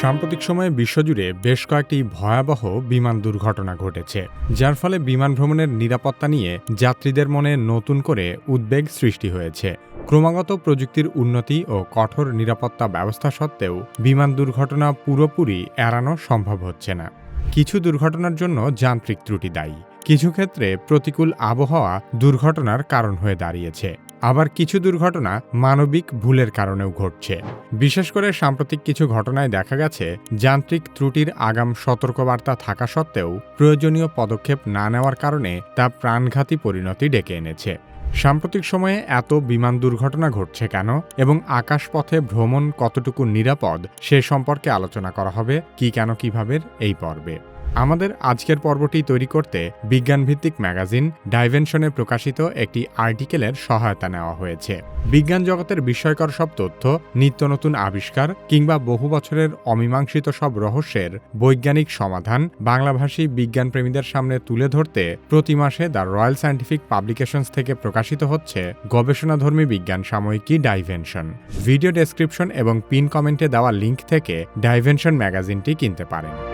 সাম্প্রতিক সময়ে বিশ্বজুড়ে বেশ কয়েকটি ভয়াবহ বিমান দুর্ঘটনা ঘটেছে, যার ফলে বিমান ভ্রমণের নিরাপত্তা নিয়ে যাত্রীদের মনে নতুন করে উদ্বেগ সৃষ্টি হয়েছে। ক্রমাগত প্রযুক্তির উন্নতি ও কঠোর নিরাপত্তা ব্যবস্থা সত্ত্বেও বিমান দুর্ঘটনা পুরোপুরি এড়ানো সম্ভব হচ্ছে না। কিছু দুর্ঘটনার জন্য যান্ত্রিক ত্রুটি দায়ী। কিছু ক্ষেত্রে প্রতিকূল আবহাওয়া দুর্ঘটনার কারণ হয়ে দাঁড়িয়েছে। আবার কিছু দুর্ঘটনা মানবিক ভুলের কারণেও ঘটছে। বিশেষ করে সাম্প্রতিক কিছু ঘটনায় দেখা গেছে, যান্ত্রিক ত্রুটির আগাম সতর্কবার্তা থাকা সত্ত্বেও প্রয়োজনীয় পদক্ষেপ না নেওয়ার কারণে তা প্রাণঘাতী পরিণতি ডেকে এনেছে। সাম্প্রতিক সময়ে এত বিমান দুর্ঘটনা ঘটছে কেন এবং আকাশপথে ভ্রমণ কতটুকু নিরাপদ সে সম্পর্কে আলোচনা করা হবে, কি কেন, কীভাবে, এই পর্বে। আমাদের আজকের পর্বটি তৈরি করতে বিজ্ঞানভিত্তিক ম্যাগাজিন ডাইভেনশনে প্রকাশিত একটি আর্টিকেলের সহায়তা নেওয়া হয়েছে। বিজ্ঞান জগতের বিস্ময়কর সব তথ্য, নিত্য নতুন আবিষ্কার কিংবা বহু বছরের অমীমাংসিত সব রহস্যের বৈজ্ঞানিক সমাধান বাংলাভাষী বিজ্ঞানপ্রেমীদের সামনে তুলে ধরতে প্রতি মাসে দ্য রয়্যাল সায়েন্টিফিক পাবলিকেশনস থেকে প্রকাশিত হচ্ছে গবেষণাধর্মী বিজ্ঞান সাময়িকী ডাইভেনশন। ভিডিও ডেসক্রিপশন এবং পিন কমেন্টে দেওয়া লিঙ্ক থেকে ডাইভেনশন ম্যাগাজিনটি কিনতে পারেন।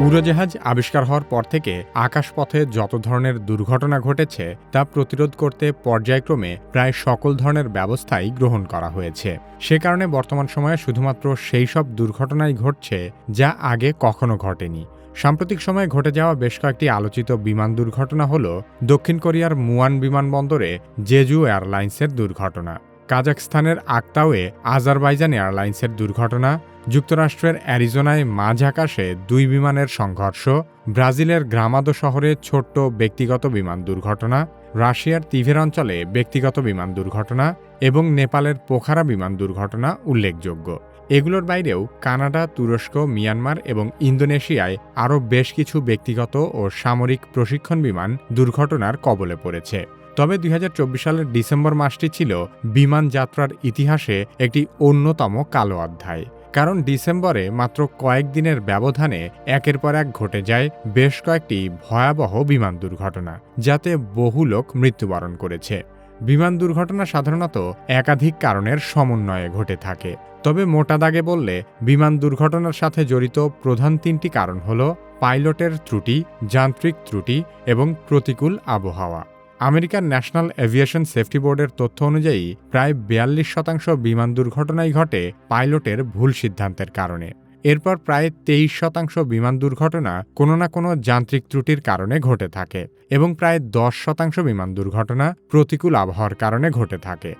উড়োজাহাজ আবিষ্কার হওয়ার পর থেকে আকাশপথে যত ধরনের দুর্ঘটনা ঘটেছে তা প্রতিরোধ করতে পর্যায়ক্রমে প্রায় সকল ধরনের ব্যবস্থাই গ্রহণ করা হয়েছে। সে কারণে বর্তমান সময়ে শুধুমাত্র সেই সব দুর্ঘটনাই ঘটছে যা আগে কখনো ঘটেনি। সাম্প্রতিক সময়ে ঘটে যাওয়া বেশ কয়েকটি আলোচিত বিমান দুর্ঘটনা হল দক্ষিণ কোরিয়ার মুয়ান বিমানবন্দরে জেজু এয়ারলাইন্সের দুর্ঘটনা কাজাকস্তানের আক্তাওয়ে আজারবাইজান এয়ারলাইন্সের দুর্ঘটনা যুক্তরাষ্ট্রের অ্যারিজোনায় মাঝ আকাশে দুই বিমানের সংঘর্ষ, ব্রাজিলের গ্রামাদো শহরে ছোট্ট ব্যক্তিগত বিমান দুর্ঘটনা, রাশিয়ার তিভের অঞ্চলে ব্যক্তিগত বিমান দুর্ঘটনা এবং নেপালের পোখারা বিমান দুর্ঘটনা উল্লেখযোগ্য। এগুলোর বাইরেও কানাডা, তুরস্ক, মিয়ানমার এবং ইন্দোনেশিয়ায় আরও বেশ কিছু ব্যক্তিগত ও সামরিক প্রশিক্ষণ বিমান দুর্ঘটনার কবলে পড়েছে। তবে দুই হাজার চব্বিশ সালের ডিসেম্বর মাসটি ছিল বিমান যাত্রার ইতিহাসে একটি অন্যতম কালো অধ্যায়। কারণ ডিসেম্বরে মাত্র কয়েকদিনের ব্যবধানে একের পর এক ঘটে যায় বেশ কয়েকটি ভয়াবহ বিমান দুর্ঘটনা, যাতে বহু লোক মৃত্যুবরণ করেছে। বিমান দুর্ঘটনা সাধারণত একাধিক কারণের সমন্বয়ে ঘটে থাকে। তবে মোটা দাগে বললে, বিমান দুর্ঘটনার সাথে জড়িত প্রধান তিনটি কারণ হল পাইলটের ত্রুটি, যান্ত্রিক ত্রুটি এবং প্রতিকূল আবহাওয়া। আমেরিকার ন্যাশনাল এভিয়েশন সেফটি বোর্ডের তথ্য অনুযায়ী, প্রায় বিয়াল্লিশ শতাংশ বিমান দুর্ঘটনাই ঘটে পাইলটের ভুল সিদ্ধান্তের কারণে। এরপর প্রায় তেইশ শতাংশ বিমান দুর্ঘটনা কোনো না কোনো যান্ত্রিক ত্রুটির কারণে ঘটে থাকে এবং প্রায় দশ শতাংশ বিমান দুর্ঘটনা প্রতিকূল আবহাওয়ার কারণে ঘটে থাকে।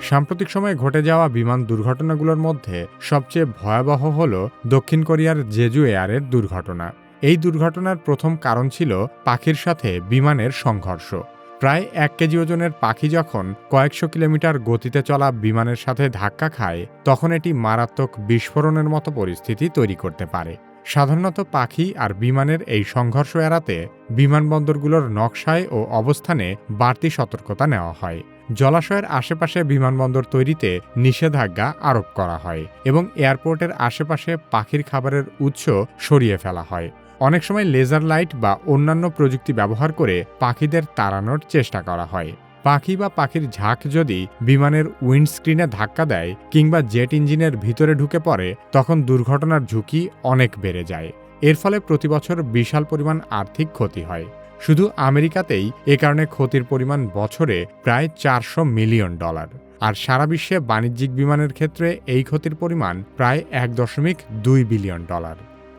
সাম্প্রতিক সময়ে ঘটে যাওয়া বিমান দুর্ঘটনাগুলোর মধ্যে সবচেয়ে ভয়াবহ হল দক্ষিণ কোরিয়ার জেজু এয়ারের দুর্ঘটনা। এই দুর্ঘটনার প্রথম কারণ ছিল পাখির সাথে বিমানের সংঘর্ষ। প্রায় এক কেজি ওজনের পাখি যখন কয়েকশো কিলোমিটার গতিতে চলা বিমানের সাথে ধাক্কা খায়, তখন এটি মারাত্মক বিস্ফোরণের মতো পরিস্থিতি তৈরি করতে পারে। সাধারণত পাখি আর বিমানের এই সংঘর্ষ এড়াতে বিমানবন্দরগুলোর নকশায় ও অবস্থানে বাড়তি সতর্কতা নেওয়া হয়। জলাশয়ের আশেপাশে বিমানবন্দর তৈরিতে নিষেধাজ্ঞা আরোপ করা হয় এবং এয়ারপোর্টের আশেপাশে পাখির খাবারের উৎস সরিয়ে ফেলা হয়। অনেক সময় লেজার লাইট বা অন্যান্য প্রযুক্তি ব্যবহার করে পাখিদের তাড়ানোর চেষ্টা করা হয়। পাখি বা পাখির ঝাঁক যদি বিমানের উইন্ডস্ক্রিনে ধাক্কা দেয় কিংবা জেট ইঞ্জিনের ভিতরে ঢুকে পড়ে, তখন দুর্ঘটনার ঝুঁকি অনেক বেড়ে যায়। এর ফলে প্রতিবছর বিশাল পরিমাণ আর্থিক ক্ষতি হয়। শুধু আমেরিকাতেই এ কারণে ক্ষতির পরিমাণ বছরে প্রায় চারশো মিলিয়ন ডলার। আর সারা বিশ্বে বাণিজ্যিক বিমানের ক্ষেত্রে এই ক্ষতির পরিমাণ প্রায় এক দশমিক দুই বিলিয়ন ডলার।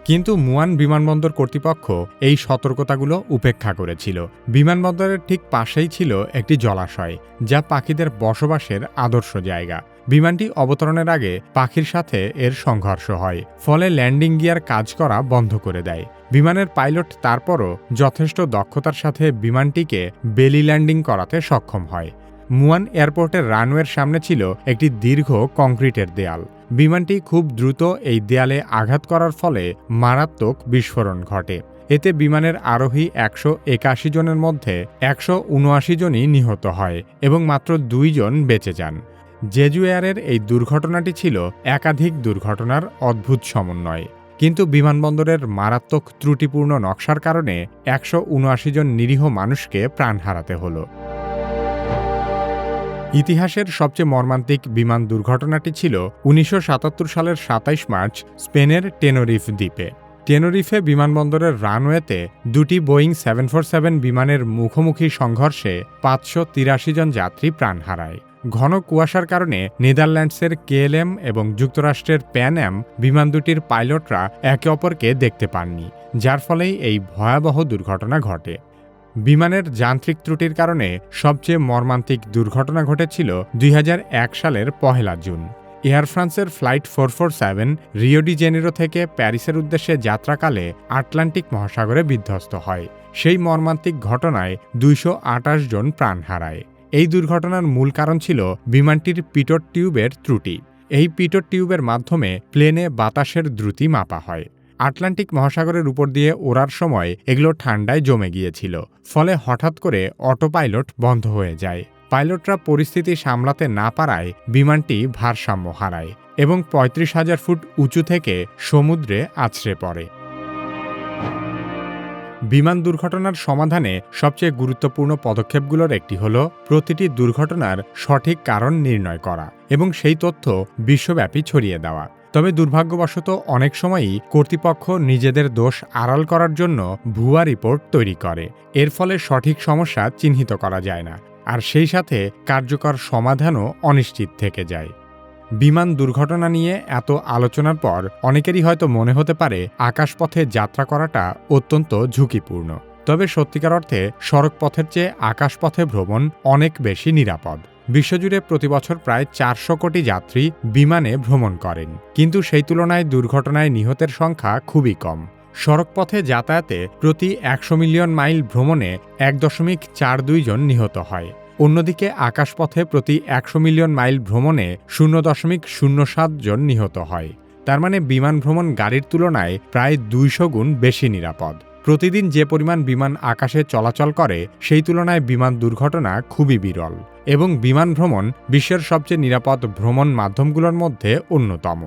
কিন্তু মুয়ান বিমানবন্দর কর্তৃপক্ষ এই সতর্কতাগুলো উপেক্ষা করেছিল। বিমানবন্দরের ঠিক পাশেই ছিল একটি জলাশয়, যা পাখিদের বসবাসের আদর্শ জায়গা। বিমানটি অবতরণের আগে পাখির সাথে এর সংঘর্ষ হয়, ফলে ল্যান্ডিং গিয়ার কাজ করা বন্ধ করে দেয়। বিমানের পাইলট তারপরও যথেষ্ট দক্ষতার সাথে বিমানটিকে বেলি ল্যান্ডিং করাতে সক্ষম হয়। মুয়ান এয়ারপোর্টের রানওয়ের সামনে ছিল একটি দীর্ঘ কংক্রিটের দেয়াল। বিমানটি খুব দ্রুত এই দেয়ালে আঘাত করার ফলে মারাত্মক বিস্ফোরণ ঘটে। এতে বিমানের আরোহী একশো একাশি জনের মধ্যে একশো উনআশি জনই নিহত হয় এবং মাত্র দুইজন বেঁচে যান। জেজু এয়ারের এই দুর্ঘটনাটি ছিল একাধিক দুর্ঘটনার অদ্ভুত সমন্বয়। কিন্তু বিমানবন্দরের মারাত্মক ত্রুটিপূর্ণ নকশার কারণে একশো উনআশি জন নিরীহ মানুষকে প্রাণ হারাতে হলো। ইতিহাসের সবচেয়ে মর্মান্তিক বিমান দুর্ঘটনাটি ছিল উনিশশো সাতাত্তর সালের সাতাইশ মার্চ স্পেনের টেনোরিফ দ্বীপে। টেনোরিফে বিমানবন্দরের রানওয়েতে দুটি বোয়িং সেভেন ফোর সেভেন বিমানের মুখোমুখি সংঘর্ষে পাঁচশো তিরাশি জন যাত্রী প্রাণ হারায়। ঘন কুয়াশার কারণে নেদারল্যান্ডসের কেএলএম এবং যুক্তরাষ্ট্রের প্যান অ্যাম বিমান দুটির পাইলটরা একে অপরকে দেখতে পাননি, যার ফলেই এই ভয়াবহ দুর্ঘটনা ঘটে। বিমানের যান্ত্রিক ত্রুটির কারণে সবচেয়ে মর্মান্তিক দুর্ঘটনা ঘটেছিল দুই হাজার এক সালের পহেলা জুন। এয়ার ফ্রান্সের flight four four seven Rio de Janeiro থেকে প্যারিসের উদ্দেশ্যে যাত্রাকালে আটলান্টিক মহাসাগরে বিধ্বস্ত হয়। সেই মর্মান্তিক ঘটনায় দুইশ আটাশ জন প্রাণ হারায়। এই দুর্ঘটনার মূল কারণ ছিল বিমানটির পিটর টিউবের ত্রুটি। এই পিটর টিউবের মাধ্যমে প্লেনে বাতাসের দ্রুতি মাপা হয়। আটলান্টিক মহাসাগরের উপর দিয়ে ওড়ার সময় এগুলো ঠান্ডায় জমে গিয়েছিল। ফলে হঠাৎ করে অটো পাইলট বন্ধ হয়ে যায়। পাইলটরা পরিস্থিতি সামলাতে না পারায় বিমানটি ভারসাম্য হারায় এবং পঁয়ত্রিশ হাজার ফুট উঁচু থেকে সমুদ্রে আছড়ে পড়ে। বিমান দুর্ঘটনার সমাধানে সবচেয়ে গুরুত্বপূর্ণ পদক্ষেপগুলোর একটি হল প্রতিটি দুর্ঘটনার সঠিক কারণ নির্ণয় করা এবং সেই তথ্য বিশ্বব্যাপী ছড়িয়ে দেওয়া। তবে দুর্ভাগ্যবশত অনেক সময়ই কর্তৃপক্ষ নিজেদের দোষ আড়াল করার জন্য ভুয়া রিপোর্ট তৈরি করে। এর ফলে সঠিক সমস্যা চিহ্নিত করা যায় না, আর সেই সাথে কার্যকর সমাধানও অনিশ্চিত থেকে যায়। বিমান দুর্ঘটনা নিয়ে এত আলোচনার পর অনেকেরই হয়তো মনে হতে পারে আকাশপথে যাত্রা করাটা অত্যন্ত ঝুঁকিপূর্ণ। তবে সত্যিকার অর্থে সড়কপথের চেয়ে আকাশপথে ভ্রমণ অনেক বেশি নিরাপদ। বিশ্বজুড়ে প্রতিবছর প্রায় চারশো কোটি যাত্রী বিমানে ভ্রমণ করেন। কিন্তু সেই তুলনায় দুর্ঘটনায় নিহতের সংখ্যা খুবই কম। সড়কপথে যাতায়াতে প্রতি একশো মিলিয়ন মাইল ভ্রমণে এক দশমিক চার দুই জন নিহত হয়। অন্যদিকে আকাশপথে প্রতি একশো মিলিয়ন মাইল ভ্রমণে শূন্য দশমিক শূন্য সাত জন নিহত হয়। তার মানে বিমান ভ্রমণ গাড়ির তুলনায় প্রায় দুইশো গুণ বেশি নিরাপদ। প্রতিদিন যে পরিমাণ বিমান আকাশে চলাচল করে, সেই তুলনায় বিমান দুর্ঘটনা খুবই বিরল এবং বিমান ভ্রমণ বিশ্বের সবচেয়ে নিরাপদ ভ্রমণ মাধ্যমগুলোর মধ্যে অন্যতম।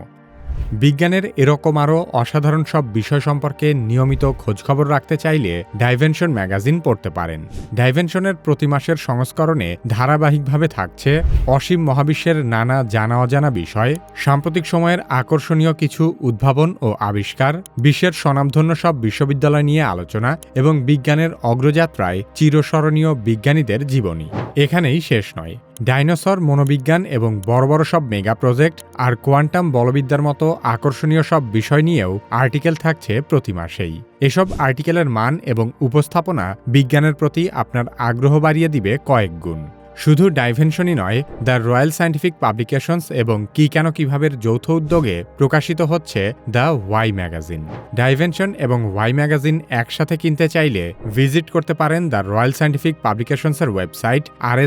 বিজ্ঞানের এরকম আরও অসাধারণ সব বিষয় সম্পর্কে নিয়মিত খোঁজখবর রাখতে চাইলে ডাইভেনশন ম্যাগাজিন পড়তে পারেন। ডাইভেনশনের প্রতি মাসের সংস্করণে ধারাবাহিকভাবে থাকছে অসীম মহাবিশ্বের নানা জানা অজানা বিষয়, সাম্প্রতিক সময়ের আকর্ষণীয় কিছু উদ্ভাবন ও আবিষ্কার, বিশ্বের স্বনামধন্য সব বিশ্ববিদ্যালয় নিয়ে আলোচনা এবং বিজ্ঞানের অগ্রযাত্রায় চিরস্মরণীয় বিজ্ঞানীদের জীবনী। এখানেই শেষ নয়। ডাইনোসর, মনোবিজ্ঞান এবং বড় বড় সব মেগা প্রজেক্ট আর কোয়ান্টাম বলবিদ্যার মতো আকর্ষণীয় সব বিষয় নিয়েও আর্টিকেল থাকছে প্রতি মাসেই। এসব আর্টিকেলের মান এবং উপস্থাপনা বিজ্ঞানের প্রতি আপনার আগ্রহ বাড়িয়ে দিবে কয়েক গুণ। শুধু ডাইভেনশনই নয়, দ্য রয়্যাল সায়েন্টিফিক পাবলিকেশনস এবং কি কেন কিভাবের যৌথ উদ্যোগে প্রকাশিত হচ্ছে দ্য ওয়াই ম্যাগাজিন। ডাইভেনশন এবং ওয়াই ম্যাগাজিন একসাথে কিনতে চাইলে ভিজিট করতে পারেন দ্য রয়্যাল সায়েন্টিফিক পাবলিকেশনসের ওয়েবসাইট আর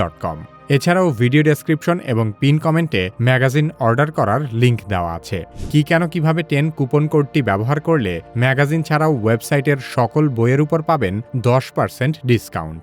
ডট কম। এছাড়াও ভিডিও ডেসক্রিপশন এবং পিন কমেন্টে ম্যাগাজিন অর্ডার করার লিংক দেওয়া আছে। কি কেন কীভাবে টেন কুপন কোডটি ব্যবহার করলে ম্যাগাজিন ছাড়াও ওয়েবসাইটের সকল বইয়ের উপর পাবেন দশ পার্সেন্ট ডিসকাউন্ট।